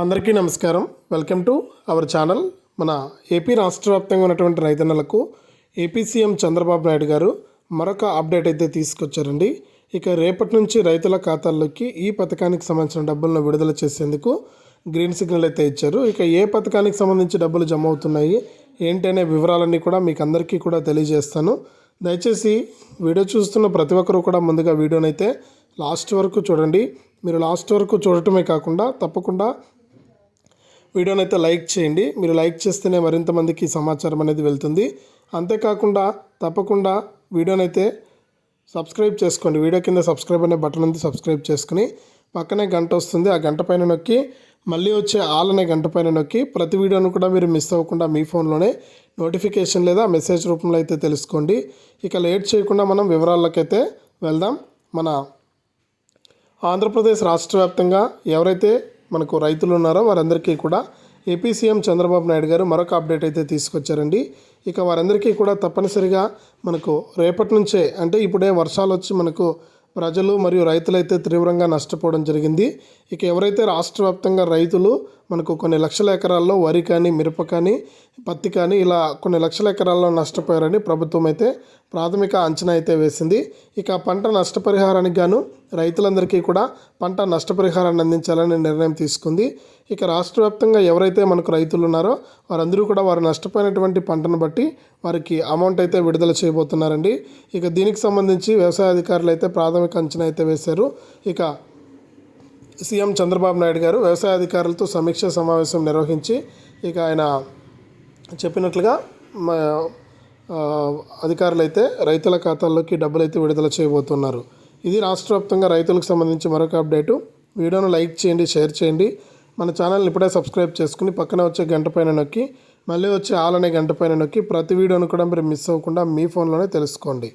అందరికీ నమస్కారం. Welcome to our channel మన ఏపీ రాష్ట్ర వ్యాప్తంగా ఉన్నటువంటి రైతన్నలకు ఏపీ సీఎం చంద్రబాబు నాయుడు గారు మరొక అప్డేట్ అయితే తీసుకొచ్చారండి. ఇక రేపటి నుంచి రైతుల ఖాతాల్లోకి ఈ పథకానికి సంబంధించిన డబ్బులను విడుదల చేసేందుకు గ్రీన్ సిగ్నల్ అయితే ఇచ్చారు. ఇక ఏ పథకానికి సంబంధించి డబ్బులు జమ అవుతున్నాయి ఏంటి అనే వివరాలన్నీ కూడా మీకు అందరికీ కూడా తెలియజేస్తాను. దయచేసి వీడియో చూస్తున్న ప్రతి ఒక్కరూ కూడా ముందుగా వీడియోనైతే లాస్ట్ వరకు చూడండి. మీరు లాస్ట్ వరకు చూడటమే కాకుండా తప్పకుండా వీడియోని అయితే లైక్ చేయండి. మీరు లైక్ చేస్తేనే మరింత మందికి సమాచారం అనేది వెళ్తుంది. అంతేకాకుండా తప్పకుండా వీడియోని అయితే సబ్స్క్రైబ్ చేసుకోండి. వీడియో కింద సబ్స్క్రైబ్ అనే బటన్ ఉంది. సబ్స్క్రైబ్ చేసుకుని పక్కనే గంట వస్తుంది. ఆ గంట పైన నొక్కి మళ్ళీ వచ్చే ఆల్ అనే గంట పైన నొక్కి ప్రతి వీడియోను కూడా మీరు మిస్ అవ్వకుండా మీ ఫోన్లోనే నోటిఫికేషన్ లేదా మెసేజ్ రూపంలో అయితే తెలుసుకోండి. ఇక లేట్ చేయకుండా మనం వివరాలకైతే వెళ్దాం. మన ఆంధ్రప్రదేశ్ రాష్ట్ర వ్యాప్తంగా ఎవరైతే మనకు రైతులు ఉన్నారో? వారందరికీ కూడా ఏపీ సీఎం చంద్రబాబు నాయుడు గారు మరొక అప్డేట్ అయితే తీసుకొచ్చారండి. ఇక వారందరికీ కూడా తప్పనిసరిగా మనకు రేపటి నుంచే అంటే ఇప్పుడే వర్షాలు వచ్చి మనకు ప్రజలు మరియు రైతులైతే తీవ్రంగా నష్టపోవడం జరిగింది. ఇక ఎవరైతే రాష్ట్ర వ్యాప్తంగా రైతులు మనకు కొన్ని లక్షల ఎకరాల్లో వరి కానీ మిరప కానీ పత్తి కానీ ఇలా కొన్ని లక్షల ఎకరాల్లో నష్టపోయారని ప్రభుత్వం అయితే ప్రాథమిక అంచనా అయితే వేసింది. ఇక పంట నష్టపరిహారానికి గాను రైతులందరికీ కూడా పంట నష్టపరిహారాన్ని అందించాలని నిర్ణయం తీసుకుంది. ఇక రాష్ట్ర వ్యాప్తంగా ఎవరైతే మనకు రైతులు ఉన్నారో వారందరూ కూడా వారు నష్టపోయినటువంటి పంటను బట్టి వారికి అమౌంట్ అయితే విడుదల చేయబోతున్నారండి. ఇక దీనికి సంబంధించి వ్యవసాయ అధికారులు అయితే ప్రాథమిక అంచనా అయితే వేశారు. ఇక సీఎం చంద్రబాబు నాయుడు గారు వ్యవసాయ అధికారులతో సమీక్ష సమావేశం నిర్వహించి ఇక ఆయన చెప్పినట్లుగా మా అధికారులు అయితే రైతుల ఖాతాల్లోకి డబ్బులు అయితే విడుదల చేయబోతున్నారు. ఇది రాష్ట్ర వ్యాప్తంగా రైతులకు సంబంధించి మరొక అప్డేటు వీడియోను లైక్ చేయండి షేర్ చేయండి. మన ఛానల్ని ఇప్పుడే సబ్స్క్రైబ్ చేసుకుని పక్కన వచ్చే గంట పైన నొక్కి మళ్ళీ వచ్చే ఆల్ అనే గంట పైన నొక్కి ప్రతి వీడియోను కూడా మీరు మిస్ అవ్వకుండా మీ ఫోన్లోనే తెలుసుకోండి.